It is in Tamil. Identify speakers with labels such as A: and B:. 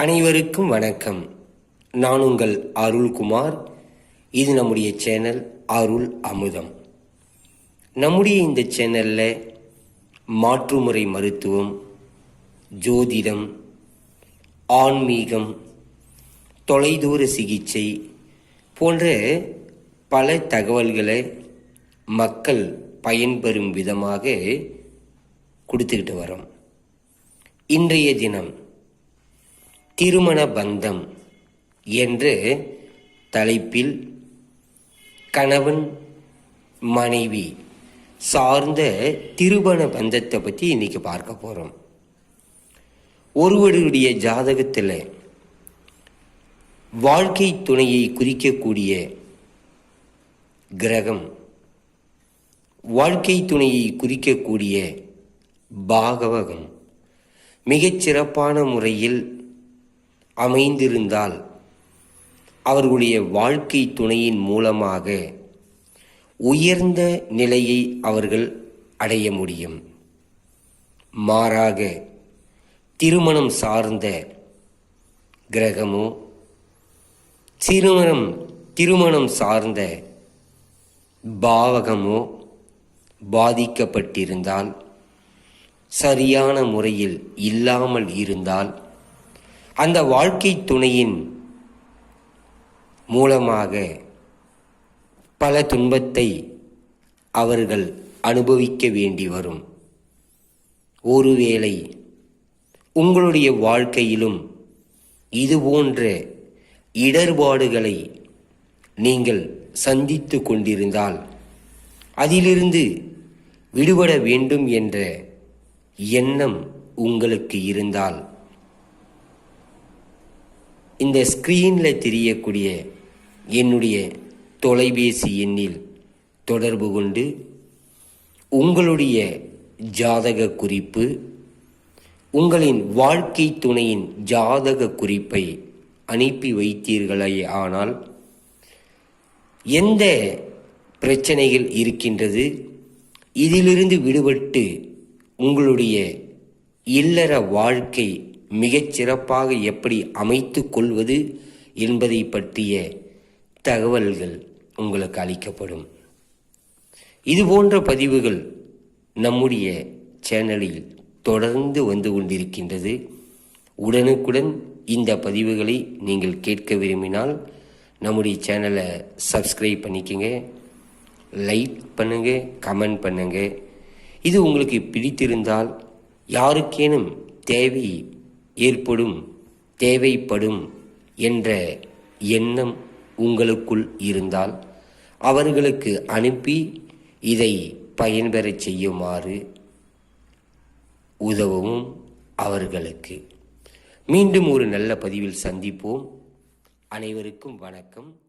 A: அனைவருக்கும் வணக்கம். நான் உங்கள் அருள்குமார். இது நம்முடைய சேனல் அருள் அமுதம். நம்முடைய இந்த சேனலில் மாற்றுமுறை மருத்துவம் ஜோதிடம் ஆன்மீகம் தொலைதூர சிகிச்சை போன்ற பல தகவல்களை மக்கள் பயன்பெறும் விதமாக கொடுத்துக்கிட்டு வரோம். இன்றைய தினம் திருமண பந்தம் என்ற தலைப்பில் கணவன் மனைவி சார்ந்த திருமண பந்தத்தை பற்றி இன்றைக்கி பார்க்க போகிறோம் ஒருவருடைய ஜாதகத்தில் வாழ்க்கை துணையை குறிக்கக்கூடிய கிரகம் வாழ்க்கை துணையை குறிக்கக்கூடிய பாகவகம் மிகச்சிறப்பான முறையில் அமைந்திருந்தால் அவர்களுடைய வாழ்க்கை துணையின் மூலமாக உயர்ந்த நிலையை அவர்கள் அடைய முடியும். மாறாக திருமணம் சார்ந்த கிரகமோ திருமணம் திருமணம் சார்ந்த பாவகமோ பாதிக்கப்பட்டிருந்தால் சரியான முறையில் இல்லாமல் இருந்தால் அந்த வாழ்க்கை துணையின் மூலமாக பல துன்பத்தை அவர்கள் அனுபவிக்க வேண்டி வரும். ஒருவேளை உங்களுடைய வாழ்க்கையிலும் இது போன்ற இடர்பாடுகளை நீங்கள் சந்தித்து கொண்டிருந்தால் அதிலிருந்து விடுபட வேண்டும் என்ற எண்ணம் உங்களுக்கு இருந்தால் இந்த ஸ்க்ரீனில் தெரியக்கூடிய என்னுடைய தொலைபேசி எண்ணில் தொடர்பு கொண்டு உங்களுடைய ஜாதக குறிப்பு உங்களின் வாழ்க்கை துணையின் ஜாதக குறிப்பை அனுப்பி வைத்தீர்களே ஆனால் எந்த பிரச்சனைகள் இருக்கின்றது? இதிலிருந்து விடுபட்டு உங்களுடைய இல்லற வாழ்க்கை மிகச் சிறப்பாக எப்படி அமைத்து கொள்வது என்பதை பற்றிய தகவல்கள் உங்களுக்கு அளிக்கப்படும். இது போன்ற பதிவுகள் நம்முடைய சேனலில் தொடர்ந்து வந்து கொண்டிருக்கின்றது. உடனுக்குடன் இந்த பதிவுகளை நீங்கள் கேட்க விரும்பினால் நம்முடைய சேனலை சப்ஸ்கிரைப் பண்ணிக்கங்க லைக் பண்ணுங்க கமெண்ட் பண்ணுங்க. இது உங்களுக்கு பிடித்திருந்தால் யாருக்கேனும் தேவை ஏற்படும் தேவைப்படும் என்ற எண்ணம் உங்களுக்குள் இருந்தால் அவர்களுக்கு அனுப்பி இதை பயன்பெறச் செய்யுமாறு உதவும் அவர்களுக்கு. மீண்டும் ஒரு நல்ல பதிவில் சந்திப்போம். அனைவருக்கும் வணக்கம்.